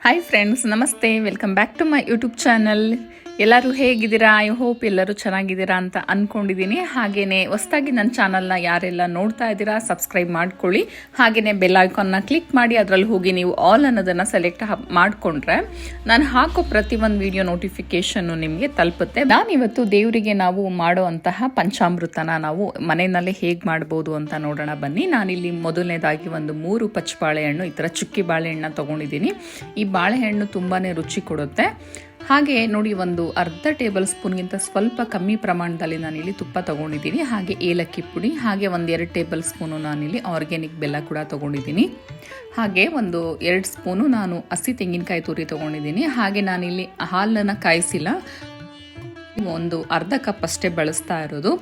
Hi friends ನಮಸ್ತೆ welcome back to my YouTube channel ಎಲ್ಲರೂ ಹೇಗಿದ್ದೀರಾ? ಐ ಹೋಪ್ ಎಲ್ಲರೂ ಚೆನ್ನಾಗಿದ್ದೀರಾ ಅಂತ ಅಂದ್ಕೊಂಡಿದ್ದೀನಿ ಹಾಗೆಯೇ ಹೊಸದಾಗಿ ನನ್ನ ಚಾನಲ್ನ ಯಾರೆಲ್ಲ ನೋಡ್ತಾ ಇದ್ದೀರಾ, ಸಬ್ಸ್ಕ್ರೈಬ್ ಮಾಡ್ಕೊಳ್ಳಿ. ಹಾಗೆಯೇ ಬೆಲ್ ಐಕಾನ್ನ ಕ್ಲಿಕ್ ಮಾಡಿ, ಅದರಲ್ಲಿ ಹೋಗಿ ನೀವು ಆಲ್ ಅನ್ನೋದನ್ನು ಸೆಲೆಕ್ಟ್ ಮಾಡಿಕೊಂಡ್ರೆ ನಾನು ಹಾಕೋ ಪ್ರತಿಯೊಂದು ವಿಡಿಯೋ ನೋಟಿಫಿಕೇಷನ್ನು ನಿಮಗೆ ತಲುಪುತ್ತೆ. ನಾನಿವತ್ತು ದೇವರಿಗೆ ನಾವು ಮಾಡುವಂತಹ ಪಂಚಾಮೃತನ ನಾವು ಮನೆಯಲ್ಲೇ ಹೇಗೆ ಮಾಡ್ಬೋದು ಅಂತ ನೋಡೋಣ. ಬನ್ನಿ, ನಾನಿಲ್ಲಿ ಮೊದಲನೇದಾಗಿ ಒಂದು ಮೂರು ಪಚ್ಚ ಬಾಳೆಹಣ್ಣು, ಈ ಥರ ಚುಕ್ಕಿ ಬಾಳೆಹಣ್ಣು ತೊಗೊಂಡಿದ್ದೀನಿ. ಈ ಬಾಳೆಹಣ್ಣು ತುಂಬಾ ರುಚಿ ಕೊಡುತ್ತೆ. ಹಾಗೆ ನೋಡಿ, ಒಂದು ಅರ್ಧ ಟೇಬಲ್ ಸ್ಪೂನ್ಗಿಂತ ಸ್ವಲ್ಪ ಕಮ್ಮಿ ಪ್ರಮಾಣದಲ್ಲಿ ನಾನಿಲ್ಲಿ ತುಪ್ಪ ತೊಗೊಂಡಿದ್ದೀನಿ. ಹಾಗೆ ಏಲಕ್ಕಿ ಪುಡಿ, ಹಾಗೆ ಒಂದು ಎರಡು ಟೇಬಲ್ ಸ್ಪೂನು ನಾನಿಲ್ಲಿ ಆರ್ಗ್ಯಾನಿಕ್ ಬೆಲ್ಲ ಕೂಡ ತೊಗೊಂಡಿದ್ದೀನಿ. ಹಾಗೆ ಒಂದು ಎರಡು ಸ್ಪೂನು ನಾನು ಹಸಿ ತೆಂಗಿನಕಾಯಿ ತುರಿ ತೊಗೊಂಡಿದ್ದೀನಿ. ಹಾಗೆ ನಾನಿಲ್ಲಿ ಹಾಲನ್ನು ಕಾಯಿಸಿಲ್ಲ. ಒಂದು ಅರ್ಧ ಕಪ್ ಅಷ್ಟೇ ಬಳಸ್ತಾ ಇರೋದು.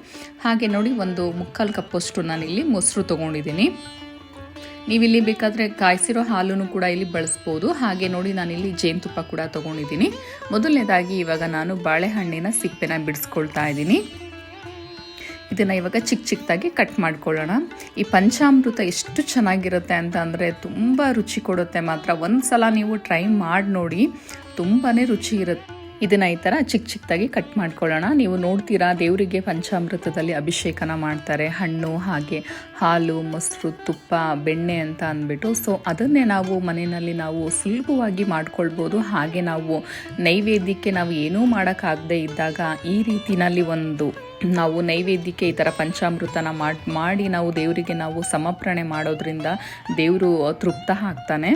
ಹಾಗೆ ನೋಡಿ, ಒಂದು ಮುಕ್ಕಾಲು ಕಪ್ಪಷ್ಟು ನಾನಿಲ್ಲಿ ಮೊಸರು ತೊಗೊಂಡಿದ್ದೀನಿ. ನೀವಿಲ್ಲಿ ಬೇಕಾದರೆ ಕಾಯಿಸಿರೋ ಹಾಲನ್ನು ಕೂಡ ಇಲ್ಲಿ ಬಳಸ್ಬೋದು. ಹಾಗೆ ನೋಡಿ ನಾನಿಲ್ಲಿ ಜೇನುತುಪ್ಪ ಕೂಡ ತೊಗೊಂಡಿದ್ದೀನಿ. ಮೊದಲನೇದಾಗಿ ಇವಾಗ ನಾನು ಬಾಳೆಹಣ್ಣಿನ ಸಿಪ್ಪೆನ ಬಿಡಿಸ್ಕೊಳ್ತಾ ಇದ್ದೀನಿ. ಇದನ್ನು ಇವಾಗ ಚಿಕ್ಕ ಚಿಕ್ಕದಾಗಿ ಕಟ್ ಮಾಡ್ಕೊಳ್ಳೋಣ. ಈ ಪಂಚಾಮೃತ ಎಷ್ಟು ಚೆನ್ನಾಗಿರುತ್ತೆ ಅಂತ ಅಂದರೆ ತುಂಬ ರುಚಿ ಕೊಡುತ್ತೆ ಮಾತ್ರ. ಒಂದು ಸಲ ನೀವು ಟ್ರೈ ಮಾಡಿ ನೋಡಿ. ತುಂಬಾ ರುಚಿ ಇರುತ್ತೆ. ಇದನ್ನ ಈ ಥರ ಚಿಕ್ಕ ಚಿಕ್ಕದಾಗಿ ಕಟ್ ಮಾಡ್ಕೊಳ್ಳೋಣ. ನೀವು ನೋಡ್ತೀರಾ ದೇವರಿಗೆ ಪಂಚಾಮೃತದಲ್ಲಿ ಅಭಿಷೇಕನ ಮಾಡ್ತಾರೆ. ಹಣ್ಣು, ಹಾಗೆ ಹಾಲು, ಮೊಸರು, ತುಪ್ಪ, ಬೆಣ್ಣೆ ಅಂತ ಅಂದ್ಬಿಟ್ಟು ಸೊ ಅದನ್ನೇ ನಾವು ಮನೆಯಲ್ಲಿ ನಾವು ಸುಲಭವಾಗಿ ಮಾಡ್ಕೊಳ್ಬೋದು. ಹಾಗೆ ನಾವು ನೈವೇದ್ಯಕ್ಕೆ ನಾವು ಏನೂ ಮಾಡೋಕ್ಕಾಗದೇ ಇದ್ದಾಗ ಈ ರೀತಿಯಲ್ಲಿ ಒಂದು ನಾವು ನೈವೇದ್ಯಕ್ಕೆ ಈ ಥರ ಪಂಚಾಮೃತನ ಮಾಡಿ ಮಾಡಿ ನಾವು ದೇವರಿಗೆ ನಾವು ಸಮರ್ಪಣೆ ಮಾಡೋದ್ರಿಂದ ದೇವರು ತೃಪ್ತ ಆಗ್ತಾನೆ.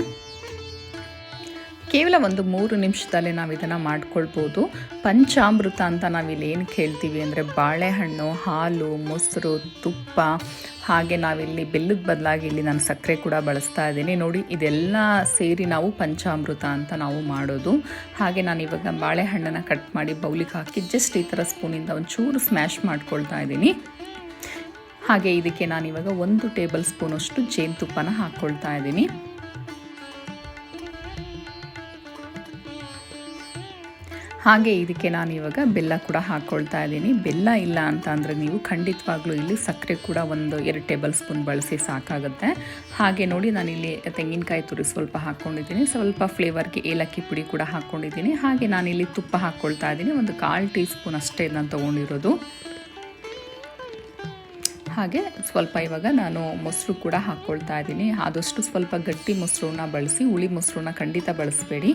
ಕೇವಲ ಒಂದು ಮೂರು ನಿಮಿಷದಲ್ಲೇ ನಾವು ಇದನ್ನು ಮಾಡ್ಕೊಳ್ಬೋದು. ಪಂಚಾಮೃತ ಅಂತ ನಾವಿಲ್ಲಿ ಏನು ಕೇಳ್ತೀವಿ ಅಂದರೆ ಬಾಳೆಹಣ್ಣು, ಹಾಲು, ಮೊಸರು, ತುಪ್ಪ, ಹಾಗೆ ನಾವಿಲ್ಲಿ ಬೆಲ್ಲದ ಬದಲಾಗಿ ಇಲ್ಲಿ ನಾನು ಸಕ್ಕರೆ ಕೂಡ ಬಳಸ್ತಾ ಇದ್ದೀನಿ. ನೋಡಿ, ಇದೆಲ್ಲ ಸೇರಿ ನಾವು ಪಂಚಾಮೃತ ಅಂತ ನಾವು ಮಾಡೋದು. ಹಾಗೆ ನಾನು ಇವಾಗ ಬಾಳೆಹಣ್ಣನ್ನು ಕಟ್ ಮಾಡಿ ಬೌಲಿಗೆ ಹಾಕಿ ಜಸ್ಟ್ ಈ ಥರ ಸ್ಪೂನಿಂದ ಒಂಚೂರು ಸ್ಮ್ಯಾಶ್ ಮಾಡ್ಕೊಳ್ತಾ ಇದ್ದೀನಿ. ಹಾಗೆ ಇದಕ್ಕೆ ನಾನಿವಾಗ ಒಂದು ಟೇಬಲ್ ಸ್ಪೂನಷ್ಟು ಜೇನುತುಪ್ಪನ ಹಾಕ್ಕೊಳ್ತಾ ಇದ್ದೀನಿ. ಹಾಗೆ ಇದಕ್ಕೆ ನಾನು ಇವಾಗ ಬೆಲ್ಲ ಕೂಡ ಹಾಕ್ಕೊಳ್ತಾ ಇದ್ದೀನಿ. ಬೆಲ್ಲ ಇಲ್ಲ ಅಂತ ಅಂದರೆ ನೀವು ಖಂಡಿತವಾಗ್ಲೂ ಇಲ್ಲಿ ಸಕ್ಕರೆ ಕೂಡ ಒಂದು ಎರಡು ಟೇಬಲ್ ಸ್ಪೂನ್ ಬಳಸಿ ಸಾಕಾಗುತ್ತೆ. ಹಾಗೆ ನೋಡಿ ನಾನು ಇಲ್ಲಿ ತೆಂಗಿನಕಾಯಿ ತುರಿ ಸ್ವಲ್ಪ ಹಾಕ್ಕೊಂಡಿದ್ದೀನಿ ಸ್ವಲ್ಪ ಫ್ಲೇವರ್ಗೆ ಏಲಕ್ಕಿ ಪುಡಿ ಕೂಡ ಹಾಕ್ಕೊಂಡಿದ್ದೀನಿ ಹಾಗೆ ನಾನಿಲ್ಲಿ ತುಪ್ಪ ಹಾಕ್ಕೊಳ್ತಾ ಇದ್ದೀನಿ. ಒಂದು ಕಾಲು ಟೀ ಸ್ಪೂನ್ ಅಷ್ಟೇ ನಾನು ತೊಗೊಂಡಿರೋದು. ಹಾಗೆ ಸ್ವಲ್ಪ ಇವಾಗ ನಾನು ಮೊಸರು ಕೂಡ ಹಾಕ್ಕೊಳ್ತಾ ಇದ್ದೀನಿ. ಆದಷ್ಟು ಸ್ವಲ್ಪ ಗಟ್ಟಿ ಮೊಸರನ್ನ ಬಳಸಿ, ಹುಳಿ ಮೊಸರನ್ನ ಖಂಡಿತ ಬಳಸಬೇಡಿ.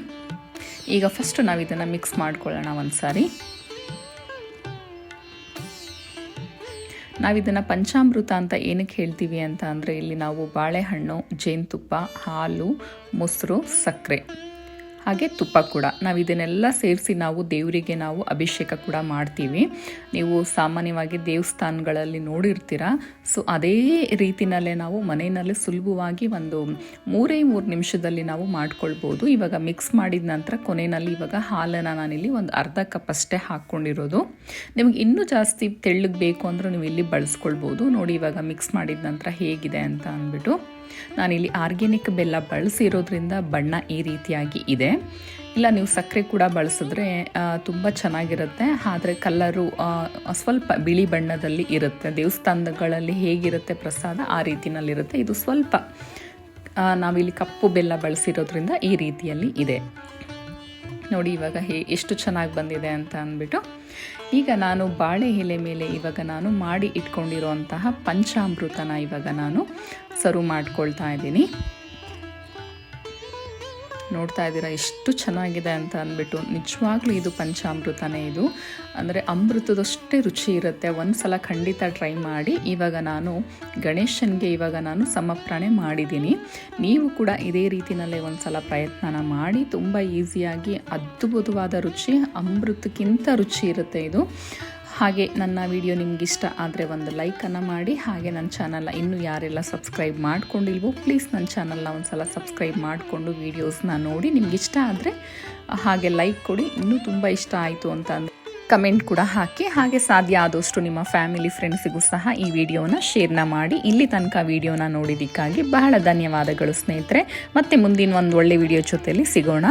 ಈಗ ಫಸ್ಟ್ ನಾವು ಇದನ್ನು ಮಿಕ್ಸ್ ಮಾಡ್ಕೊಳ್ಳೋಣ ಒಂದು ಸಾರಿ ನಾವಿದನ್ನು ಪಂಚಾಮೃತ ಅಂತ ಏನಕ್ಕೆ ಹೇಳ್ತೀವಿ ಅಂತ ಅಂದರೆ ಇಲ್ಲಿ ನಾವು ಬಾಳೆಹಣ್ಣು, ಜೇನುತುಪ್ಪ, ಹಾಲು, ಮೊಸರು, ಸಕ್ಕರೆ. ಹಾಗೆ ತುಪ್ಪ ಕೂಡ. ನಾವು ಇದನ್ನೆಲ್ಲ ಸೇರಿಸಿ ನಾವು ದೇವರಿಗೆ ನಾವು ಅಭಿಷೇಕ ಕೂಡ ಮಾಡ್ತೀವಿ. ನೀವು ಸಾಮಾನ್ಯವಾಗಿ ದೇವಸ್ಥಾನಗಳಲ್ಲಿ ನೋಡಿರ್ತೀರ. ಸೊ ಅದೇ ರೀತಿನಲ್ಲೇ ನಾವು ಮನೆಯಲ್ಲಿ ಸುಲಭವಾಗಿ ಒಂದು ಮೂರೇ ಮೂರು ನಿಮಿಷದಲ್ಲಿ ನಾವು ಮಾಡ್ಕೊಳ್ಬೋದು. ಇವಾಗ ಮಿಕ್ಸ್ ಮಾಡಿದ ನಂತರ ಕೊನೆಯಲ್ಲಿ ಇವಾಗ ಹಾಲನ್ನು ನಾನಿಲ್ಲಿ ಒಂದು ಅರ್ಧ ಕಪ್ ಅಷ್ಟೇ ಹಾಕ್ಕೊಂಡಿರೋದು. ನಿಮಗೆ ಇನ್ನೂ ಜಾಸ್ತಿ ತೆಳ್ಳಗೆ ಬೇಕು ಅಂದರೂ ನೀವು ಇಲ್ಲಿ ಬಳಸ್ಕೊಳ್ಬೋದು. ನೋಡಿ ಇವಾಗ ಮಿಕ್ಸ್ ಮಾಡಿದ ನಂತರ ಹೇಗಿದೆ ಅಂತ ಅಂದ್ಬಿಟ್ಟು. ನಾನಿಲ್ಲಿ ಆರ್ಗ್ಯಾನಿಕ್ ಬೆಲ್ಲ ಬಳಸಿರೋದ್ರಿಂದ ಬಣ್ಣ ಈ ರೀತಿಯಾಗಿ ಇದೆ. ಇಲ್ಲ, ನೀವು ಸಕ್ಕರೆ ಕೂಡ ಬಳಸಿದ್ರೆ ತುಂಬ ಚೆನ್ನಾಗಿರುತ್ತೆ. ಆದರೆ ಕಲ್ಲರು ಸ್ವಲ್ಪ ಬಿಳಿ ಬಣ್ಣದಲ್ಲಿ ಇರುತ್ತೆ. ದೇವಸ್ಥಾನಗಳಲ್ಲಿ ಹೇಗಿರುತ್ತೆ ಪ್ರಸಾದ, ಆ ರೀತಿಯಲ್ಲಿರುತ್ತೆ. ಇದು ಸ್ವಲ್ಪ ನಾವಿಲ್ಲಿ ಕಪ್ಪು ಬೆಲ್ಲ ಬಳಸಿರೋದ್ರಿಂದ ಈ ರೀತಿಯಲ್ಲಿ ಇದೆ. ನೋಡಿ ಇವಾಗ ಹೇ ಎಷ್ಟು ಚೆನ್ನಾಗಿ ಬಂದಿದೆ ಅಂತ ಅಂದ್ಬಿಟ್ಟು, ಈಗ ನಾನು ಬಾಳೆ ಎಲೆ ಮೇಲೆ ಇವಾಗ ನಾನು ಮಾಡಿ ಇಟ್ಕೊಂಡಿರೋಂತಹ ಪಂಚಾಮೃತನ ಇವಾಗ ನಾನು ಸರ್ವ್ ಮಾಡ್ಕೊಳ್ತಾ ಇದ್ದೀನಿ. ನೋಡ್ತಾ ಇದ್ದೀರಾ? ಎಷ್ಟು ಚೆನ್ನಾಗಿದೆ ಅಂತ ಅಂದ್ಬಿಟ್ಟು ನಿಜವಾಗ್ಲೂ ಇದು ಪಂಚಾಮೃತನೇ ಇದು. ಅಂದರೆ ಅಮೃತದಷ್ಟೇ ರುಚಿ ಇರುತ್ತೆ. ಒಂದು ಸಲ ಖಂಡಿತ ಟ್ರೈ ಮಾಡಿ. ಇವಾಗ ನಾನು ಗಣೇಶನಿಗೆ ಇವಾಗ ನಾನು ಸಮರ್ಪಣೆ ಮಾಡಿದ್ದೀನಿ. ನೀವು ಕೂಡ ಇದೇ ರೀತಿಯಲ್ಲೇ ಒಂದು ಸಲ ಪ್ರಯತ್ನನ ಮಾಡಿ. ತುಂಬ ಈಸಿಯಾಗಿ, ಅದ್ಭುತವಾದ ರುಚಿ, ಅಮೃತಕ್ಕಿಂತ ರುಚಿ ಇರುತ್ತೆ ಇದು. ಹಾಗೆ ನನ್ನ ವಿಡಿಯೋ ನಿಮ್ಗೆ ಇಷ್ಟ ಆದರೆ ಒಂದು ಲೈಕನ್ನು ಮಾಡಿ. ಹಾಗೆ ನನ್ನ ಚಾನಲ್ನ ಇನ್ನೂ ಯಾರೆಲ್ಲ ಸಬ್ಸ್ಕ್ರೈಬ್ ಮಾಡ್ಕೊಂಡಿಲ್ವೋ ಪ್ಲೀಸ್ ನನ್ನ ಚಾನಲ್ನ ಒಂದು ಸಲ ಸಬ್ಸ್ಕ್ರೈಬ್ ಮಾಡಿಕೊಂಡು ವೀಡಿಯೋಸ್ನ ನೋಡಿ. ನಿಮ್ಗೆ ಇಷ್ಟ ಆದರೆ, ಹಾಗೆ ಲೈಕ್ ಕೊಡಿ. ಇನ್ನೂ ತುಂಬ ಇಷ್ಟ ಆಯಿತು ಅಂತ ಅಂದರೆ ಕಮೆಂಟ್ ಕೂಡ ಹಾಕಿ. ಹಾಗೆ ಸಾಧ್ಯ ಆದಷ್ಟು ನಿಮ್ಮ ಫ್ಯಾಮಿಲಿ ಫ್ರೆಂಡ್ಸಿಗೂ ಸಹ ಈ ವಿಡಿಯೋನ ಶೇರ್ನ ಮಾಡಿ. ಇಲ್ಲಿ ತನಕ ವಿಡಿಯೋನ ನೋಡಿದ್ದಕ್ಕಾಗಿ ಬಹಳ ಧನ್ಯವಾದಗಳು ಸ್ನೇಹಿತರೆ. ಮತ್ತೆ ಮುಂದಿನ ಒಂದು ಒಳ್ಳೆ ವಿಡಿಯೋ ಜೊತೆಯಲ್ಲಿ ಸಿಗೋಣ.